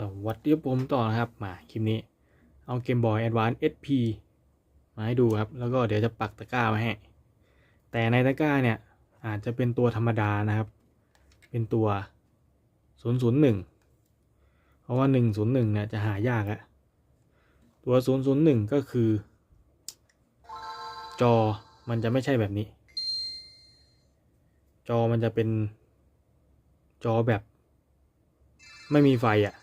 สวัสดีผมต่อนะครับ มาคลิปนี้ เอาเกมบอย Advance SP มาให้ดูครับ แล้วก็เดี๋ยวจะปักตะกร้าไว้ให้ แต่ในตะกร้าเนี่ย อาจจะเป็นตัวธรรมดานะครับ เป็นตัว 001 เพราะว่า 101เนี่ยจะหายากอะตัว 001 ก็คือ จอมันจะไม่ใช่แบบนี้ จอมันจะเป็นจอแบบไม่มีไฟอะ่ะ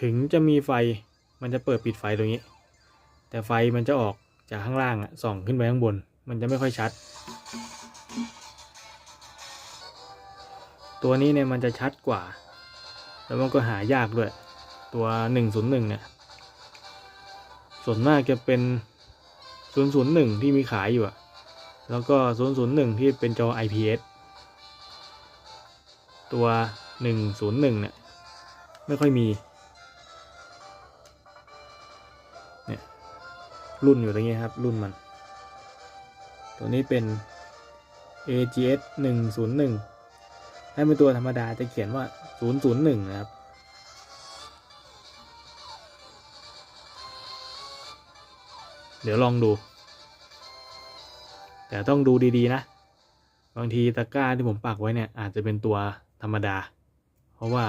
ถึงจะมีไฟมันจะเปิดปิดไฟตรงนี้ แต่ไฟมันจะออกจากข้างล่างอะส่องขึ้นไปข้างบน มันจะไม่ค่อยชัด ตัวนี้เนี่ยมันจะชัดกว่า แล้วมันก็หายากด้วย ตัว 101เนี่ยส่วนมากจะเป็น 001 ที่มีขายอยู่อะแล้วก็ 001 ที่เป็นจอ IPS ตัว 101เนี่ยไม่ค่อยมี รุ่นอยู่ตรงนี้ครับ รุ่นมัน ตัวนี้เป็น AGS 101ถ้าเป็นตัวธรรมดาจะเขียนว่า 001 นะครับ เดี๋ยวลองดู แต่ต้องดูดีๆนะ บางทีตะกร้าที่ผมปักไว้เนี่ย อาจจะเป็นตัวธรรมดา เพราะว่า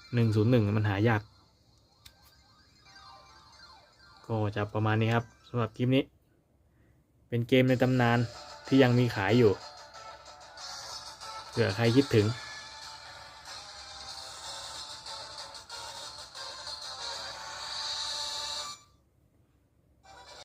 101 มันหายาก ก็จะประมาณนี้ครับสำหรับคลิปนี้ เป็นเกมในตำนานที่ยังมีขายอยู่เผื่อใครคิดถึง